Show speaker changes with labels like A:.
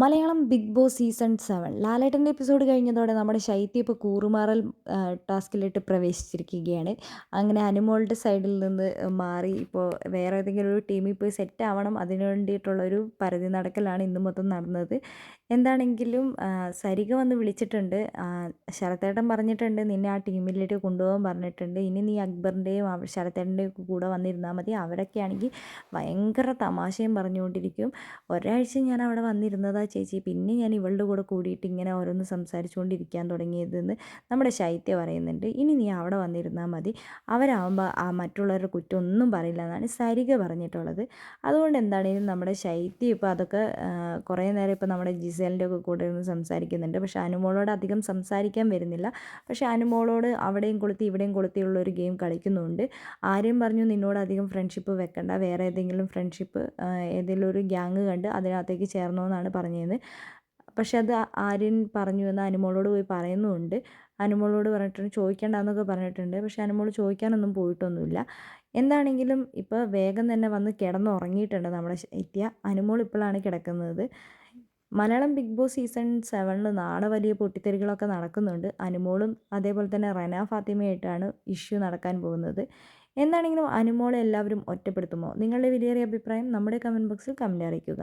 A: Malayalam Bigg Boss season seven. ലാലേട്ടന്റെ episode കഴിഞ്ഞതോടെ നമ്മുടെ ശൈത്യ ഇപ്പോൾ കൂറുമാറൽ ടാസ്കിലിട്ട് പ്രവേശിച്ചിരിക്കുകയാണ്. അങ്ങനെ അനുമോളുടെ സൈഡിൽ നിന്ന് മാറി ഇപ്പോൾ വേറെ ഏതെങ്കിലും ഒരു ടീമിൽ പോയി സെറ്റ് ആവണം. അതിന് വേണ്ടിയിട്ടുള്ളൊരു പരതി നടക്കലാണ് ഇന്ന് മൊത്തം നടന്നത്. എന്താണെങ്കിലും സരിക വന്ന് വിളിച്ചിട്ടുണ്ട്. ശരത്തേട്ടൻ പറഞ്ഞിട്ടുണ്ട് നിന്നെ ആ ടീമിലേക്ക് കൊണ്ടുപോകാൻ പറഞ്ഞിട്ടുണ്ട്. ഇനി നീ അക്ബറിന്റെയും ശരത്തേട്ടന്റെയും കൂടെ വന്നിരുന്നാൽ മതി. അവരൊക്കെ ആണെങ്കിൽ ഭയങ്കര തമാശയും പറഞ്ഞുകൊണ്ടിരിക്കും. ഒരാഴ്ച ഞാൻ അവിടെ വന്നിരുന്നത് ചേച്ചി പിന്നെ ഞാൻ ഇവളുടെ കൂടെ കൂടിയിട്ട് ഇങ്ങനെ ഓരോന്ന് സംസാരിച്ചുകൊണ്ടിരിക്കാൻ തുടങ്ങിയതെന്ന് നമ്മുടെ ശൈത്യ പറയുന്നുണ്ട്. ഇനി നീ അവിടെ വന്നിരുന്നാൽ മതി. അവരാകുമ്പോൾ ആ മറ്റുള്ളവരുടെ കുറ്റം ഒന്നും പറയില്ല എന്നാണ് സരിക പറഞ്ഞിട്ടുള്ളത്. അതുകൊണ്ട് എന്താണെങ്കിലും നമ്മുടെ ശൈത്യം ഇപ്പോൾ അതൊക്കെ കുറേ നേരം ഇപ്പോൾ നമ്മുടെ ജിസേലിന്റെ ഒക്കെ കൂടെ ഇരുന്ന് സംസാരിക്കുന്നുണ്ട്. പക്ഷേ അനുമോളോട് അധികം സംസാരിക്കാൻ വരുന്നില്ല. പക്ഷേ അനുമോളോട് അവിടെയും കൊളുത്തി ഇവിടെയും കൊളുത്തിയുള്ള ഒരു ഗെയിം കളിക്കുന്നുണ്ട്. ആരെയും പറഞ്ഞു നിന്നോട് അധികം ഫ്രണ്ട്ഷിപ്പ് വെക്കണ്ട. വേറെ ഏതെങ്കിലും ഫ്രണ്ട്ഷിപ്പ് ഏതെങ്കിലും ഒരു ഗ്യാങ് കണ്ട് അതിനകത്തേക്ക് ചേർന്നോ എന്നാണ് പറഞ്ഞത് പറഞ്ഞതെന്ന് പക്ഷെ അത് ആര്യൻ പറഞ്ഞു എന്ന് അനുമോളോട് പോയി പറയുന്നുമുണ്ട്. അനുമോളോട് പറഞ്ഞിട്ടുണ്ട് ചോദിക്കേണ്ടെന്നൊക്കെ പറഞ്ഞിട്ടുണ്ട്. പക്ഷെ അനുമോൾ ചോദിക്കാനൊന്നും പോയിട്ടൊന്നുമില്ല. എന്താണെങ്കിലും ഇപ്പോൾ വേഗം തന്നെ വന്ന് കിടന്നുറങ്ങിയിട്ടുണ്ട് നമ്മുടെ ശൈത്യ അനുമോൾ ഇപ്പോഴാണ് കിടക്കുന്നത്. മലയാളം ബിഗ് ബോസ് സീസൺ സെവനിൽ നാളെ വലിയ പൊട്ടിത്തെറികളൊക്കെ നടക്കുന്നുണ്ട്. അനുമോളും അതേപോലെ തന്നെ റന ഫാത്തിമയായിട്ടാണ് ഇഷ്യൂ നടക്കാൻ പോകുന്നത്. എന്താണെങ്കിലും അനുമോളെ എല്ലാവരും ഒറ്റപ്പെടുത്തുമോ? നിങ്ങളുടെ വിലയേറിയ അഭിപ്രായം നമ്മുടെ കമന്റ് ബോക്സിൽ കമന്റ് അറിയിക്കുക.